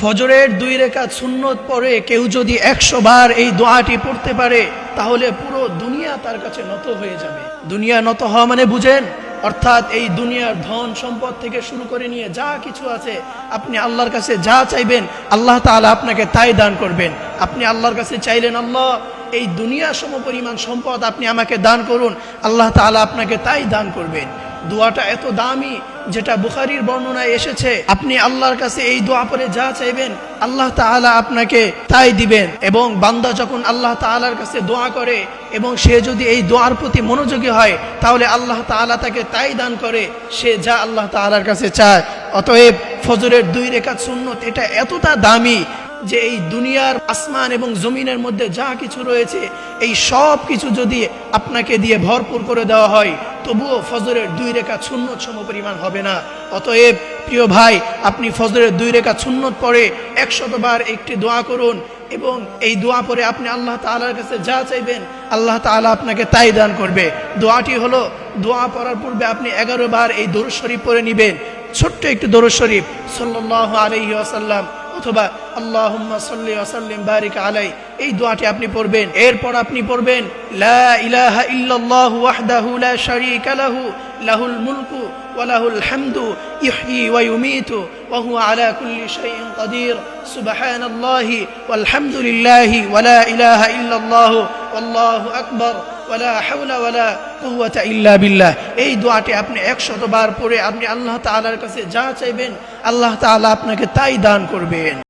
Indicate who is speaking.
Speaker 1: ফজরের দুই রেখা সুন্নত পরে কেউ যদি একশো বার এই দোয়াটি পড়তে পারে, তাহলে পুরো দুনিয়া তার কাছে নত হয়ে যাবে। দুনিয়া নত হওয়া মানে বুঝেন? অর্থাৎ এই দুনিয়ার ধন সম্পদ থেকে শুরু করে নিয়ে যা কিছু আছে, আপনি আল্লাহর কাছে যা চাইবেন, আল্লাহ তাআলা আপনাকে তাই দান করবেন। আপনি আল্লাহর কাছে চাইলেন, আল্লাহ, এই দুনিয়া সম পরিমাণ সম্পদ আপনি আমাকে দান করুন, আল্লাহ তাআলা আপনাকে তাই দান করবেন। দোয়াটা এত দামি যেটা বুখারির বর্ণনায় এসেছে। আপনি আল্লাহর কাছে এই দোয়া পরে যা চাইবেন, আল্লাহ তাআলা আপনাকে তাই দিবেন। এবং বান্দা যখন আল্লাহ তাআলার কাছে দোয়া করে এবং সে যদি এই দোয়ার প্রতি মনোযোগী হয়, তাহলে আল্লাহ তাআলা তাকে তাই দান করে, সে যা আল্লাহ তাআলার কাছে চায়। অতএব ফজরের দুই রেখা সুন্নত এটা এতটা দামি যে এই দুনিয়ার আসমান এবং জমিনের মধ্যে যা কিছু রয়েছে, এই সব কিছু যদি আপনাকে দিয়ে ভরপুর করে দেওয়া হয় তবুও ফজরের দুই রেখা সুন্নত সম পরিমাণ হবে না। অতএব, প্রিয় ভাই, আপনি ফজরের দুই রেখা সুন্নত পরে একশতবার একটি দোয়া করুন এবং এই দোয়া পরে আপনি আল্লাহ তাআলার কাছে যা চাইবেন, আল্লাহ তাআলা আপনাকে তাই দান করবে। দোয়াটি হলো, দোয়া পড়ার পূর্বে আপনি এগারো বার এই দরুদ শরীফ পরে নেবেন। ছোট্ট একটি দরুদ শরীফ, সাল্লাল্লাহু আলাইহি ওয়াসাল্লাম। অথবা আল্লাহুম্মা সাল্লি বারিক আলাই, এই দোয়াটি আপনি পড়বেন। এরপর আপনি পড়বেন, লা ইলাহা ইল্লাল্লাহু ওয়াহদাহু লা শারীকা লাহু, লাহুল মুলকু ওয়া হামদু ইহয়ি ওয়া ইউমীতু, ওয়া কুল্লি শাইইন কাদির। সুবহানাল্লাহি ওয়াল হামদুলিল্লাহি ইল্লাল্লাহু, ওয়াল্লাহু আকবার। ওয়ালা হাওলা ওয়ালা কুওয়াতা ইল্লা বিল্লাহ। এই দোয়াটি আপনি একশতবার পড়ে আপনি আল্লাহ তাআলার কাছে যা চাইবেন, আল্লাহ তাআলা আপনাকে তাই দান করবেন।